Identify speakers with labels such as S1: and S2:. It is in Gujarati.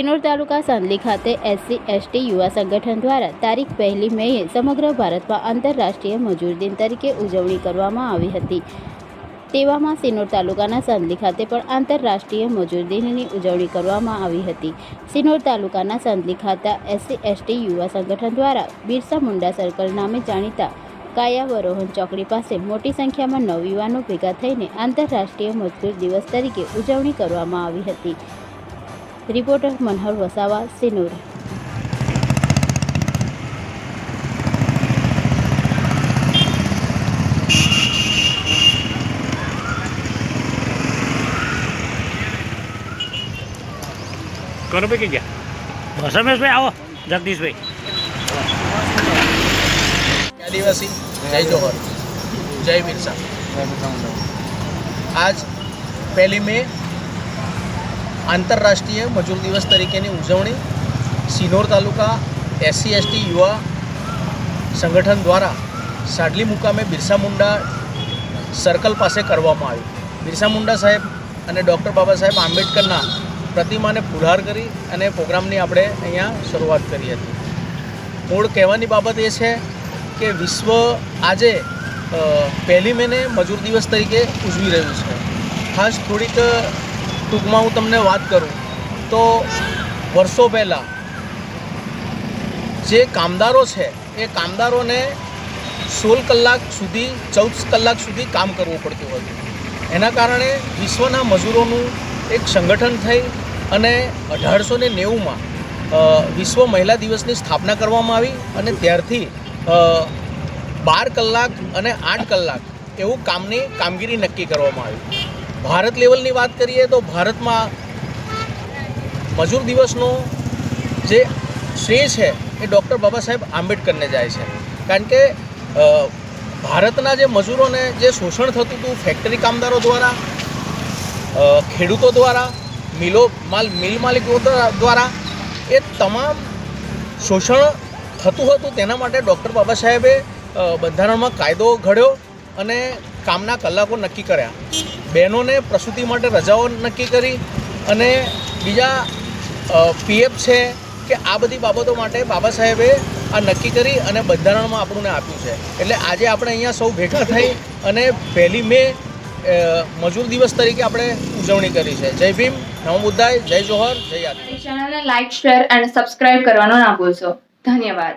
S1: કિનોર તાલુકા સાંદલી ખાતે એસસી, એસટી યુવા સંગઠન દ્વારા તારીખ પહેલી મેએ સમગ્ર ભારતમાં આંતરરાષ્ટ્રીય મજૂર દિન તરીકે ઉજવણી કરવામાં આવી હતી. તેવામાં સિનોર તાલુકાના સાંદલી ખાતે પણ આંતરરાષ્ટ્રીય મજૂર દિનની ઉજવણી કરવામાં આવી હતી. સિનોર તાલુકાના સાંદલી ખાતે એસસી, એસટી યુવા સંગઠન દ્વારા બિરસા મુંડા સર્કલ નામે જાણીતા કાયાવરોહન ચોકડી પાસે મોટી સંખ્યામાં નવયુવાનો ભેગા થઈને આંતરરાષ્ટ્રીય મજદૂર દિવસ તરીકે ઉજવણી કરવામાં આવી હતી. રિપોર્ટર મનહર વસાવા સિનોર
S2: કોનો કે ગયા રમેશભાઈ આવો જગદીશભાઈ
S3: આદિવાસી જય જોહર જય બિરસા આજ પહેલી મે આંતરરાષ્ટ્રીય મજૂર દિવસ તરીકેની ઉજવણી સિનોર તાલુકા એસસી એસટી યુવા સંગઠન દ્વારા સાડલી મુકામે બિરસા મુંડા સર્કલ પાસે કરવામાં આવ્યું બિરસા મુંડા સાહેબ અને ડૉક્ટર બાબા સાહેબ આંબેડકરના પ્રતિમાને ફુલહાર કરી અને પ્રોગ્રામની આપણે અહીંયા શરૂઆત કરી હતી. મૂળ કહેવાની બાબત એ છે કે વિશ્વ આજે પહેલી મેને મજૂર દિવસ તરીકે ઉજવી રહ્યું છે. ખાસ થોડીક ટૂંકમાં હું તમને વાત કરું. તો વર્ષો પહેલાં જે કામદારો છે, એ કામદારોને સોળ કલાક સુધી, ચૌદ કલાક સુધી કામ કરવું પડતું હતું. એના કારણે વિશ્વના મજૂરોનું એક સંગઠન થઈ અને અઢારસો ને નેવુંમાં વિશ્વ મહિલા દિવસની સ્થાપના કરવામાં આવી અને ત્યારથી બાર કલાક અને આઠ કલાક એવું કામની કામગીરી નક્કી કરવામાં આવી. ભારત લેવલની વાત કરીએ તો ભારતમાં મજૂર દિવસનો જે શ્રેય છે એ ડૉક્ટર બાબા સાહેબ આંબેડકરને જાય છે. કારણ કે ભારતના જે મજૂરોને જે શોષણ થતું હતું ફેક્ટરી કામદારો દ્વારા ખેડૂતો દ્વારા, મિલો, માલ, મિલ માલિકો દ્વારા એ તમામ શોષણ થતું હતું તેના માટે ડૉક્ટર બાબા સાહેબે બંધારણમાં કાયદો ઘડ્યો અને કામના કલાકો નક્કી કર્યા. બહેનોને પ્રસૂતિ માટે રજાઓ નક્કી કરી અને બીજા પીએફ છે કે આ બધી બાબતો માટે બાબા સાહેબે આ નક્કી કરી અને બંધારણમાં આપણને આપ્યું છે. એટલે આજે આપણે અહીંયા સૌ ભેગા થઈ અને પહેલી મે મજૂર દિવસ તરીકે આપણે ઉજવણી કરી છે. જય ભીમ નવ મુદ્દાય જય જોહર, જય આદિ
S4: ચેનલને લાઈક શેર અને સબસ્ક્રાઇબ કરવાનો ના ભૂલશો. ધન્યવાદ.